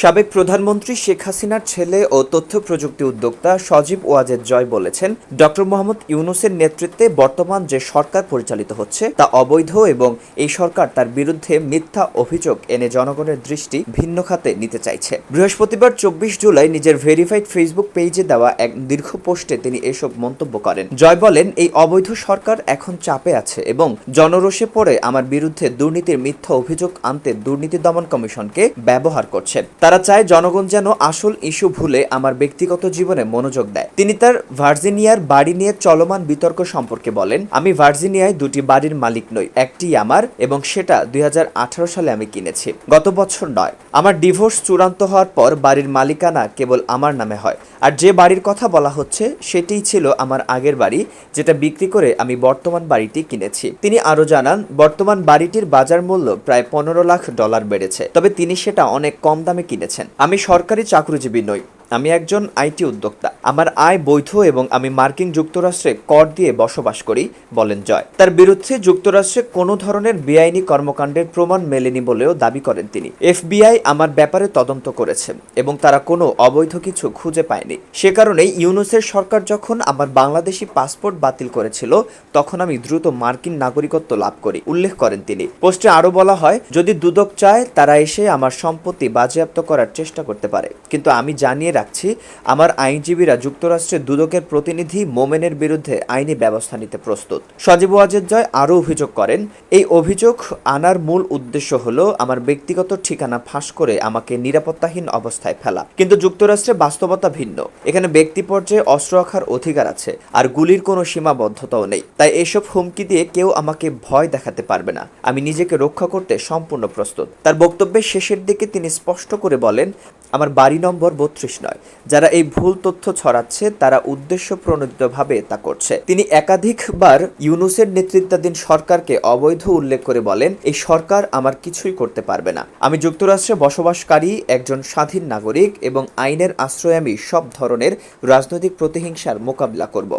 সাবেক প্রধানমন্ত্রী শেখ হাসিনার ছেলে ও তথ্য প্রযুক্তি উদ্যোক্তা সজীব ওয়াজেদ জয় বলেছেন, ডক্টর মোহাম্মদ ইউনুসের নেতৃত্বে বর্তমান যে সরকার পরিচালিত হচ্ছে, তা অবৈধ এবং এই সরকার তার বিরুদ্ধে মিথ্যা অভিযোগ এনে জনগণের দৃষ্টি ভিন্ন খাতে নিতে চাইছে। বৃহস্পতিবার চব্বিশ জুলাই নিজের ভেরিফাইড ফেসবুক পেজে দেওয়া এক দীর্ঘ পোস্টে তিনি এসব মন্তব্য করেন। জয় বলেন, এই অবৈধ সরকার এখন চাপে আছে এবং জনরোষে পড়ে আমার বিরুদ্ধে দুর্নীতির মিথ্যা অভিযোগ আনতে দুর্নীতি দমন কমিশনকে ব্যবহার করছেন। তারা চায় জনগণ যেন আসল ইস্যু ভুলে আমার ব্যক্তিগত জীবনে মনোযোগ দেয়। তিনি তার ভার্জিনিয়ার বাড়ি নিয়ে চলমান বিতর্ক সম্পর্কে বলেন, আমি ভার্জিনিয়ায় দুটি বাড়ির মালিক নই একটি আমার এবং সেটা দুই হাজার আঠারো সালে আমি কিনেছি। গত বছর নয়। আমার ডিভোর্স চূড়ান্ত হওয়ার পর বাড়ির মালিকানা কেবল আমার নামে হয়। আর যে বাড়ির কথা বলা হচ্ছে, সেটিই ছিল আমার আগের বাড়ি, যেটা বিক্রি করে আমি বর্তমান বাড়িটি কিনেছি। তিনি আরও জানান, বর্তমান বাড়িটির বাজার মূল্য প্রায় পনেরো লাখ ডলার বেড়েছে। তবে তিনি সেটা অনেক কম দামে কিনেছেন। আমি সরকারি চাকরিজীবী নই। আমি একজন আইটি উদ্যোক্তা। আমার আয় বৈধ এবং আমি মার্কিন যুক্তরাষ্ট্রে কর দিয়ে বসবাস করি, বলেন জয়। তার বিরুদ্ধে যুক্তরাষ্ট্রে কোনো ধরনের বেআইনি কর্মকাণ্ডের প্রমাণ মেলেনি বলেও দাবি করেন তিনি। এফবিআই আমার ব্যাপারে তদন্ত করেছে এবং তারা কোনো অবৈধ কিছু খুঁজে পায়নি। সে কারণে ইউনুসের সরকার যখন আমার বাংলাদেশি পাসপোর্ট বাতিল করেছিল, তখন আমি দ্রুত মার্কিন নাগরিকত্ব লাভ করি, উল্লেখ করেন তিনি। পোস্টে আরও বলা হয়, যদি দুদক চায়, তারা এসে আমার সম্পত্তি বাজেয়াপ্ত করার চেষ্টা করতে পারে। কিন্তু আমি জানিয়ে রাখছি। আমার আইনজীবীরা যুক্তরাষ্ট্রের দুদকের প্রতিনিধি মোমেনের বিরুদ্ধে আইনি ব্যবস্থা নিতে প্রস্তুত। সজীব ওয়াজেদ জয় আরও অভিযোগ করেন, এই অভিযোগ আনার মূল উদ্দেশ্য হলো আমার ব্যক্তিগত ঠিকানা ফাঁস করে আমাকে নিরাপত্তাহীন অবস্থায় ফেলা। কিন্তু যুক্তরাষ্ট্রে বাস্তবতা ভিন্ন। এখানে ব্যক্তি পর্যায়ে অস্ত্র রাখার অধিকার আছে, আর গুলির কোনো সীমাবদ্ধতাও নেই। তাই এসব হুমকি দিয়ে কেউ আমাকে ভয় দেখাতে পারবে না। আমি নিজেকে রক্ষা করতে সম্পূর্ণ প্রস্তুত। তার বক্তব্যের শেষের দিকে তিনি স্পষ্ট করে বলেন, আমার বাড়ি নম্বর বত্রিশ নয়। যারা এই ভুল তথ্য ছড়াচ্ছে, তারা উদ্দেশ্য প্রণোদিতভাবে তা করছে। তিনি একাধিকবার ইউনুসের নেতৃত্বাধীন সরকারকে অবৈধ উল্লেখ করে বলেন, এই সরকার আমার কিছুই করতে পারবে না। আমি যুক্তরাষ্ট্রে বসবাসকারী একজন স্বাধীন নাগরিক এবং আইনের আশ্রয় আমি সব ধরনের রাজনৈতিক প্রতিহিংসার মোকাবিলা করব।